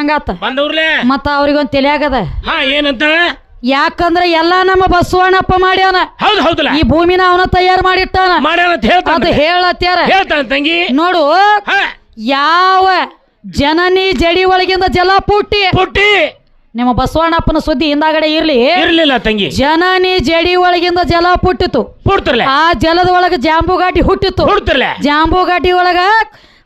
ಹಂಗಾತ? ಬಂದವ್ರಲೆ? ಮತ್ತ ಅವ್ರಿಗೊಂದ್ ತಲೆಯಾಗದ ಹಾ ಏನಂತ? ಯಾಕಂದ್ರ ಎಲ್ಲಾ ನಮ್ಮ ಬಸವಣ್ಣಪ್ಪ ಮಾಡ್ಯಾನ. ಹೌದ್ ಹೌದಲ್ಲ ಈ ಭೂಮಿನ ಅವನ ತಯಾರು ಮಾಡಿಟ್ಟಾನ. ಮಾಡ್ಯಾನ ಅಂತ ಅದು ಹೇಳತ್ಯಾರ. ಹೇಳ್ತಾನ ತಂಗಿ? ನೋಡು ಹಾ. ಯಾವ ಜನನಿ ಜಡಿ ಒಳಗಿಂದ ಜಲ ಪುಟ್ಟಿ. ಪುಟ್ಟಿ. ನಿಮ್ಮ ಬಸವಣ್ಣಪ್ಪನ ಸುದ್ದಿ ಹಿಂದಾಗಡೆ ಇರ್ಲಿ. ಇರ್ಲಿಲ್ಲ ತಂಗಿ. ಜನನಿ ಜಡಿ ಒಳಗಿಂದ ಜಲ ಪುಟ್ಟಿತು. ಪುಡ್ತಿರ್ಲೆ ಆ ಜಲದ ಒಳಗ ಜಾಂಬುಗಾಟಿ ಹುಟ್ಟಿತು. ಹುಡ್ತಿರ್ಲೆ ಜಾಂಬುಗಾಟಿ ಒಳಗ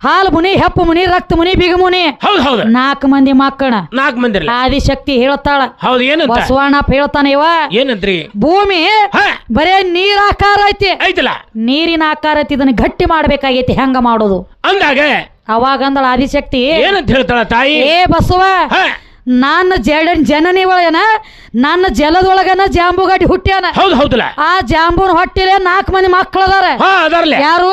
ಹಾಲು ಮುನಿ ಹೆಪ್ಪು ಮುನಿ ರಕ್ತ ಮುನಿ ಬಿಗ ಮುನಿ. ಹೌದ್ ಹೌದ್. ನಾಲ್ಕು ಮಂದಿ ಮಕ್ಕಳ ನಾಲ್ಕು ಮಂದಿ ಆದಿಶಕ್ತಿ ಹೇಳ್ತಾಳ. ಹೌದ್ ಏನಂತ? ಬಸವಣ್ಣಪ್ಪ ಹೇಳ್ತಾನ ಇವ. ಏನಂತ್ರಿ ಭೂಮಿ ಹಾ. ಬರೇ ನೀರ್ ಆಕಾರ ಐತಿ. ಐತಲ್ಲ? ನೀರಿನ ಆಕಾರ ಐತಿ ಇದನ್ನ ಗಟ್ಟಿ ಮಾಡ್ಬೇಕಾಗೈತಿ ಹೆಂಗ ಮಾಡೋದು? ಅಂದಾಗ? ಅವಾಗ ಅಂದಳ ಆದಿಶಕ್ತಿ. ಏನಂತ ಹೇಳ್ತಾಳ ತಾಯಿ? ಏ ಬಸವ ಹಾ. ನನ್ನ ಜಡನ್ ಜನನಿ ಒಳಗನ ನನ್ನ ಜಲದೊಳಗನ ಜಾಂಬುಗಾಟಿ ಹುಟ್ಟ್ಯಾನ. ಹೌದು ಹೌದಲ್ಲ. ಆ ಜಾಂಬೂನ್ ಹೊಟ್ಟಿಲೆ ನಾಲ್ಕು ಮಂದಿ ಮಕ್ಕಳದಾರ ಹಾ ಅದಾರ್ಲೆ. ಯಾರು?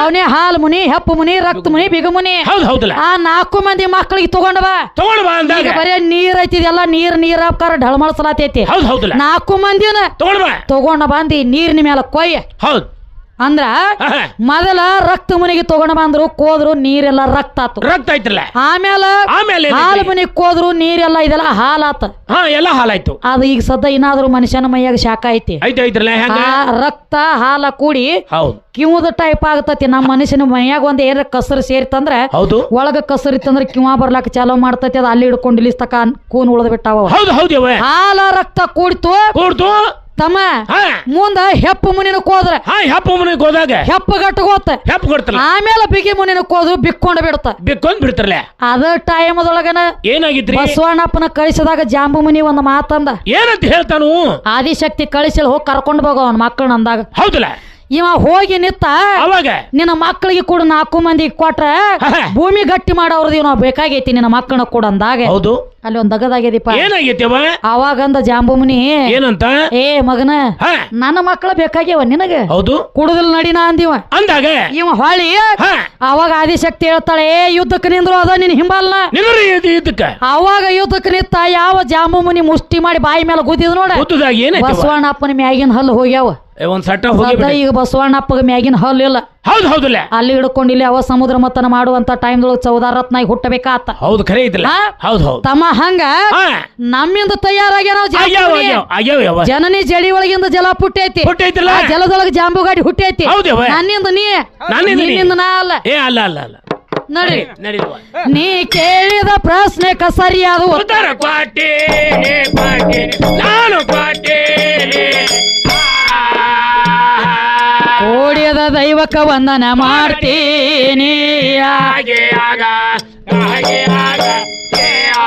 ಅವನೇ ಹಾಲು ಮುನಿ ಹೆಪ್ಪು ಮುನಿ ರಕ್ತ ಮುನಿ ಬಿಗ ಮುನಿ. ಹೌದ್ ಹೌದಲ್ಲ. ಆ ನಾಲ್ಕು ಮಂದಿ ಮಕ್ಕಳಿಗೆ ತಗೊಂಡ ಬಾ. ತಗೊಂಡ್ ಬಾ ಅಂದಾಗ. ಬರೇ ನೀರ್ ಐತಿ ಎಲ್ಲ ನೀರ್ ನೀರ್ ಹಾಕಾರ ಢಳಮಳಸಲಾತೈತಿ. ಹೌದ್ ಹೌದಲ್ಲ. ನಾಲ್ಕು ಮಂದಿನ ತಗೊಂಡ ಬಾ. ತಗೊಂಡ ಬಂದಿ ನೀರಿನ ಮೇಲೆ ಕೊಯ್ಯ. ಹೌದ್. ಅಂದ್ರ. ಮೊದಲ ರಕ್ತ ಮನೆಗೆ ತಗೊಂಡ ಬಂದ್ರು ಕೋದ್ರು ನೀರೆಲ್ಲ ರಕ್ತ ಆತು. ರಕ್ತ ಐತ್ರಲ್ಲ ಆಮೇಲೆ ಆಮೇಲೆ? ಹಾಲು ಮನೆಗೆ ಕೋದ್ರು ನೀರೆಲ್ಲ ಇದೆಲ್ಲ ಹಾಲಾತ. ಹಾ ಎಲ್ಲ ಹಾಲಾಯ್ತು. ಅದು ಈಗ ಸದ್ದ ಏನಾದ್ರು ಮನುಷ್ಯನ ಮೈಯಾಗ ಶಾಖ ಐತಿ. ರಕ್ತ ಹಾಲ ಕೂಡಿ ಹೌದು. ಕಿವುದ ಟೈಪ್ ಆಗತೈತಿ. ನಮ್ಮ ಮನುಷ್ಯನ ಮೈಯಾಗ ಒಂದ್ ಏನಾರ ಕಸರು ಸೇರಿತಂದ್ರ ಹೌದು. ಒಳಗ ಕಸರ್ ಇತ್ತಂದ್ರ ಕಿವ ಬರ್ಲಾಕ ಚಾಲೋ ಮಾಡ್ತೈತಿ. ಅದ ಅಲ್ಲಿ ಹಿಡ್ಕೊಂಡು ಇಲ್ಲಿಸ್ತಕ ಕೂನ್ ಉಳಿದ್ಬಿಟ್ಟಾವ ಹೌದು ಹೌದು ಹಾಲ ರಕ್ತ ಕೂಡ್ತು. ಕೂಡ್ತು. ತಮ್ಮ ಹಾ. ಮುಂದ ಹೆಪ್ಪು ಮುನಿನ ಕೋದ್ರ. ಹಾ ಹೆಪ್ಪ ಮನೆಗೆ ಹೋದಾಗ ಹೆಪ್ಪ ಗಟ್ಟಗೋತ ಹೆಪ್ಪ ಕೊಡ್ತಲ್ಲ. ಆಮೇಲೆ ಬಿಗಿ ಮುನಿನ ಕೋದ್ರು ಬಿಕ್ಕೊಂಡ ಬಿಡ್ತ. ಬಿಕ್ಕೊಂಡ್ ಬಿಡ್ತಾರಲ್ಲ. ಅದ ಟೈಮದೊಳಗನ ಏನಾಗಿತ್ರಿ? ಬಸವಣ್ಣಪ್ಪನ ಕಳಿಸಿದಾಗ ಜಾಂಬು ಮುನಿ ಒಂದ್ ಮಾತಂದ. ಏನಂತ ಹೇಳ್ತಾನು? ಆದಿಶಕ್ತಿ ಕಳಿಸಿಲ್ ಹೋಗಿ ಕರ್ಕೊಂಡು ಹೋಗೋ ಅವನ ಮಕ್ಕಳನ್ನ ಅಂದಾಗ. ಹೌದಲ್ಲ. ಇವ ಹೋಗಿ ನಿತ್ತ ಅವಾಗ? ನಿನ್ನ ಮಕ್ಕಳಿಗೆ ಕೂಡ ನಾಲ್ಕು ಮಂದಿ ಕೊಟ್ರ. ಭೂಮಿ ಗಟ್ಟಿ ಮಾಡೋರ್ದು ನಾವು ಬೇಕಾಗೈತಿ ನಿನ್ನ ಮಕ್ಕಳನ್ನ ಕೂಡ ಅಂದಾಗ. ಹೌದು. ಅಲ್ಲಿ ಒಂದ್ ದಗದಾಗ್ಯದಿಪ್ಪ. ಏನಾಗೈತಿ ಅವ? ಅವಾಗಂದ ಜಾಂಬುಮುನಿ ಏನಂತ? ಏ ಮಗನ ನನ್ನ ಮಕ್ಕಳ ಬೇಕಾಗ್ಯವ ನಿನಗ. ಹೌದು. ಕುಡುದಲ್ ನಡಿನ ಅಂದಿವ. ಅಂದಾಗ? ಇವ ಹೊಳಿ ಅವಾಗ ಆದಿಶಕ್ತಿ ಹೇಳ್ತಾಳೆ ಏ ಯುದ್ಧಕ್ಕೆ ನಿಂದ್ರು ಅದ ನಿನ್ ಹಿಂಬಲ್ನ? ಯುದ್ಧಕ್ಕ? ಅವಾಗ ಯುದ್ಧಕ್ಕೆ ನಿತ್ತ ಯಾವ ಜಾಂಬುಮುನಿ ಮುಷ್ಟಿ ಮಾಡಿ ಬಾಯಿ ಮೇಲೆ ಗುದ್ದಿದ್ ನೋಡ. ಬಸವಣ್ಣಪ್ಪನ ಮ್ಯಾಗಿನ ಹಲ್ಲು ಹೋಗ್ಯಾವ. ಒಂದ್ ಸಟ್ಟ ಹೋಗಿ ಈಗ ಬಸವಣ್ಣಪ್ಪಗ ಮ್ಯಾಗಿನ ಹಲ್ ಇಲ್ಲ. ಹೌದು ಹೌದು ಅಲ್ಲಿ ಹಿಡ್ಕೊಂಡು ಇಲ್ಲಿ ಅವ ಸಮುದ್ರ ಮತನ ಮಾಡುವಂತ ಟೈಮ್ ದೊಳಗೆ ಚೌದಾರತ್ನಾಗ ಹುಟ್ಟಬೇಕಾತ. ಹೌದು ಖರೆ ಹಾ? ಹೌದು ಹೌದು. ತಮ್ಮ ಹಂಗ ನಮ್ಮಿಂದ ತಯಾರಾಗ್ಯ ನಾವು ಜನನಿ ಜಡಿ ಒಳಗಿಂದ ಜಲ ಪುಟ್ಟೈತಿ ಹುಟ್ಟೈತಲ್ಲ? ಜಲದೊಳಗೆ ಜಾಂಬು ಗಾಡಿ ಹುಟ್ಟೈತಿ. ನನ್ನಿಂದ ನೀ. ನನ್ನಿಂದ ನೀ. ಅಲ್ಲ. ಏ ಅಲ್ಲ ಅಲ್ಲ ಅಲ್ಲ. ನಡಿ. ನೀ ಕೇಳಿದ ಪ್ರಶ್ನೆ ಕಸರಿಯಾದ ಉತ್ತರ. ಕ್ವಾಟೆ ನಾನು ಕ್ವಾಟೆ ಕೋಡಿಯದ ದೈವಕ ವಂದನ ಮಾಡ್ತೀನಿ. ಹಾಗೆ ಆಗ ಹಾಗೆ ಆಗ ಏ ಆ.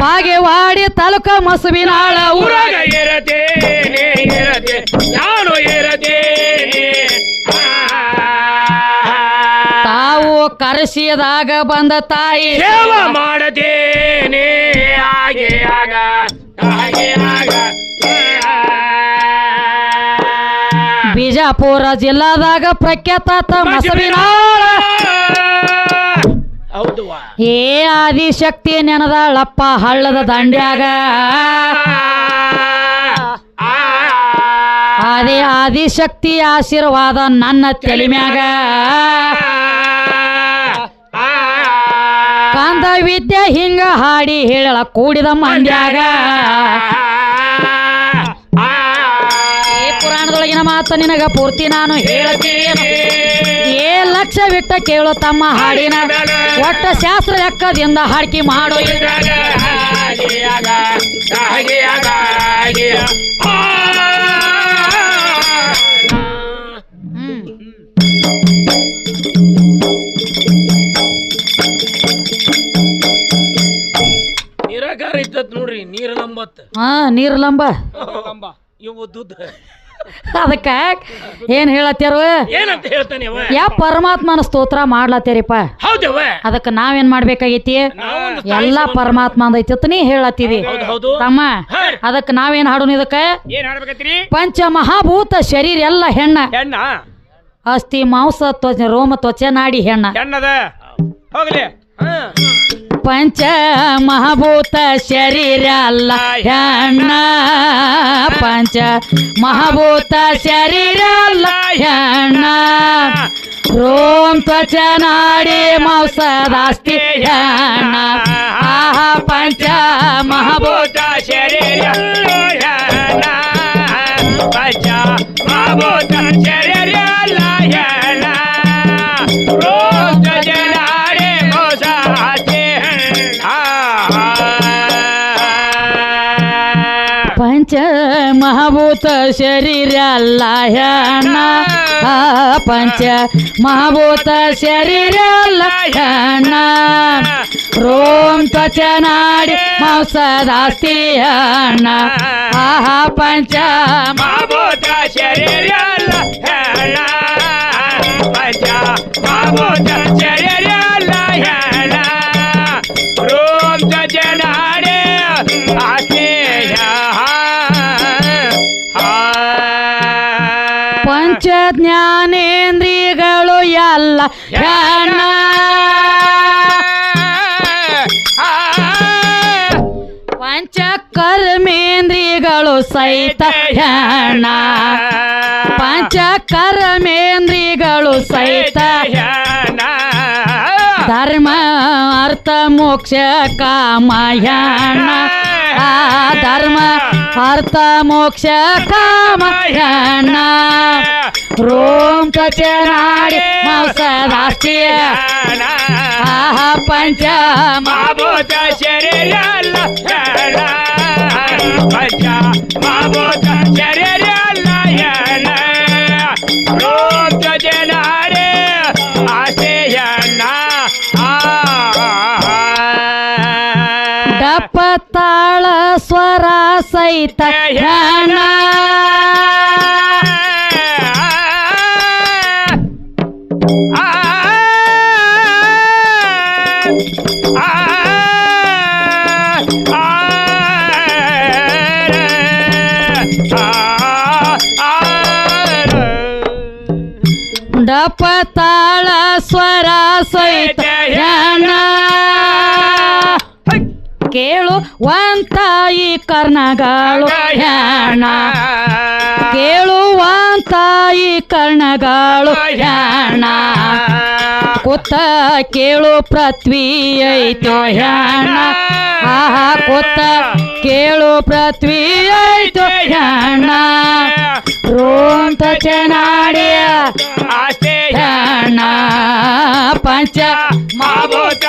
ಬಾಗೇವಾಡಿ ತಾಲೂಕ ಮಸುವಿನಾಳ ಊರ ಊರಾಗ ಇರತೇನೆ ಇರತೆ ನಾನು ಇರತೇನೆ. ತಾವು ಕರೆಸಿದಾಗ ಬಂದ ತಾಯಿ ಸೇವ ಮಾಡತೇನೆ ಬಿಜಾಪುರ ಜಿಲ್ಲಾದಾಗ ಪ್ರಖ್ಯಾತ ಏ ಆದಿಶಕ್ತಿ ನೆನದಾಳಪ್ಪ ಹಳ್ಳದ ದಂಡ್ಯಾಗ. ಅದೇ ಆದಿಶಕ್ತಿ ಆಶೀರ್ವಾದ ನನ್ನ ತೆಲಿಮ್ಯಾಗ. ಕಾಂದ ವಿದ್ಯೆ ಹಿಂಗ ಹಾಡಿ ಹೇಳಲ ಕೂಡಿದ ಮಂಡ್ಯಾಗ. ಪುರಾಣದೊಳಗಿನ ಮಾತು ನಿನಗ ಪೂರ್ತಿ ನಾನು ಹೇಳ್ತೀನಿ ಏ ಲಕ್ಷ ಬಿಟ್ಟ ಕೇಳು ತಮ್ಮ ಹಾಡಿನ. ಒಟ್ಟ ಶಾಸ್ತ್ರ ಲೆಕ್ಕದಿಂದ ಹಾಡ್ಕಿ ಮಾಡು ನಿರಾಕಾರ ಇದ್ದತ್ ನೋಡ್ರಿ ನೀರ ಲಂಬತ್ ಹಾ ನೀರ್ ಲಂಬ ಇವು ದುಡ್ಡ. ಅದಕ್ಕ ಏನ್ ಹೇಳತ್ತಾರು ಏನಂತ ಹೇಳ್ತಾನೆ ಅವ? ಯಾ ಪರಮಾತ್ಮನ ಸ್ತೋತ್ರ ಮಾಡ್ಲತ್ತೀರಿಪ್ಪ ಹೌದವ ಅದಕ್ಕೆ ನಾವೇನ್ ಮಾಡ್ಬೇಕಾಗೈತಿ? ಎಲ್ಲ ಪರಮಾತ್ಮ ಅಂದೈತಿ ನೀ ಹೌದು ಹೌದು ತಮ್ಮ ಅದಕ್ಕೆ ಅದಕ್ಕ ನಾವೇನ್ ಹಾಡೋಣ ಇದಕ್ಕ? ಏನ್ ಪಂಚ ಮಹಾಭೂತ ಶರೀರ ಎಲ್ಲ ಹೆಣ್ಣ. ಹೆಣ್ಣ? ಅಸ್ಥಿ ಮಾಂಸ ತ್ವಚ ರೋಮ ತ್ವಚೆ ನಾಡಿ ಹೆಣ್ಣ. ಹೆಣ್ಣದ? ಹೋಗ್ಲಿ. ಪಂಚ ಮಹಾಭೂತ ಶರೀರ ಅಲ್ಲ. ಹೆಣ್ಣ ಪಂಚ ಮಹಾಭೂತ ಶರೀರ ಅಲ್ಲ. ಹೆಣ್ಣ ರೋಮ್ ತ್ವಚ ನಾಡಿ ಮಾಂಸದಾಸ್ತಿ ಹೆಣ್ಣ ಆಹ ಪಂಚ ಮಹಾಭೂತ ಶರೀರ ಪಂಚ ಮಹಾಭೂತ ಮಹಾಭೂತ ಶರೀರ ಲಯಣ ಪಂಚ ಮಹಾಭೂತ ಶರೀರ ಲಯಣ ರೋಮ್ ತ್ವಚ ನಾಡಿ ಮಾಂಸದಾಸ್ತಿ ಹೆಣ್ಣ ಆಹ ಪಂಚ ಮಹಾಭೂತ ಶರೀರ ಲಯಣ ಪಂಚ ಮಹಾಭೂತ ಶರೀರ ಲಯನ ಪಂಚಕರ್ಮೇಂದ್ರಿಗಳು ಸಹಿತ ಹಣ ಪಂಚಕರ್ಮೇಂದ್ರಿಗಳು ಸಹಿತ ಧರ್ಮ ಅರ್ಥ ಮೋಕ್ಷ ಕಾಮ ಹೆಣ್ಣ ಆ ಧರ್ಮ ಅರ್ಥ ಮೋಕ್ಷ ಕಾಮ ಹೆಣ್ಣ ರೋಮ್ ತ್ವಚ ನಾಡಿ ಮಾಂಸದಾಸ್ತಿ ಆಹ ಸಹಿತ ಹೆಣ್ಣ ಡಪ್ಪ ತಾಳ ಸ್ವರ ಸೈತ ಕೇಳು ವಂತಾಯಿ ಕರ್ಣಗಳು ಹೆಣ್ಣ ಕೇಳುವಂತಾಯಿ ಕರ್ಣಗಳು ಯಾಣ ಕುತ್ತ ಕೇಳು ಪೃಥ್ವಿ ಐತೋ ಯಾಣ ಆಹಾ ಕುತ್ತ ಕೇಳು ಪೃಥ್ವಿ ಐತೋ ಯಾಣ ರೋಂತ ಚೆನಾಡಿಯ ಅಷ್ಟೇ ಯಾಣ ಪಂಚ ಮಾಭೂತ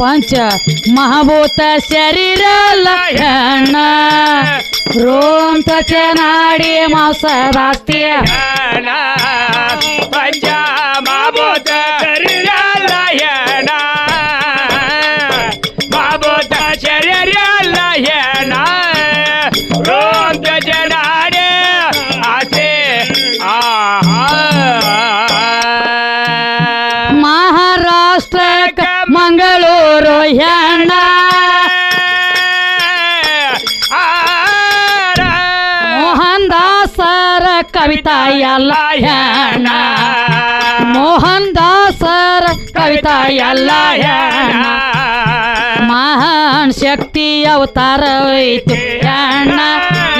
ಪಂಚ ಮಾಭೂತ ಶರೀರ ಲಯನ ರೋಗ ಜನಾಡೆ ಮೋಸ ಆಸ್ತೆ ಆರ ಪಂಚ ಮಹಾಭೂತ ಶರೀರ ಅಲ್ಲ ಹೆಣ್ಣ ಲಯನ ರೋಗ ಜನಾಡೆ ಆಸೆ ಮಹಾರಾಷ್ಟ್ರಕ್ಕ ಮಂಗಳೂರು ಹೆಣ್ಣ. ಮೋಹನ್ ದಾಸರ ಕವಿತಾ ಎಲ್ಲ ಹೆಣ್ಣ. ಮೋಹನ್ ದಾಸರ ಮಹಾನ್ ಶಕ್ತಿ ಅವತಾರ ಐತಿ ಹೆಣ್ಣ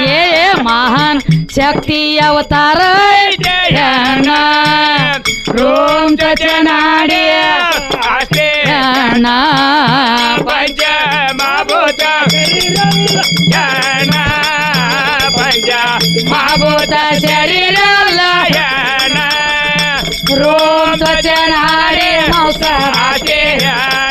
ಏ ಮಹಾನ್ ಶಕ್ತಿ ಅವತಾರ ಐತಿ ಹೆಣ್ಣ ರೋಮ್ ಚಚನಾಡಿಯ ಹೆಣ್ಣ ಪಂಚ ಮಾಭೂತ ಯಾನ ಪಂಚ ಮಾಭೂತ ಶರೀರ ಅಲ್ಲ ಯಾನ ರೋಮ್ ಚಚನಾಡಿ ಮಾಂಸ ಆಚೆ ಯಾನ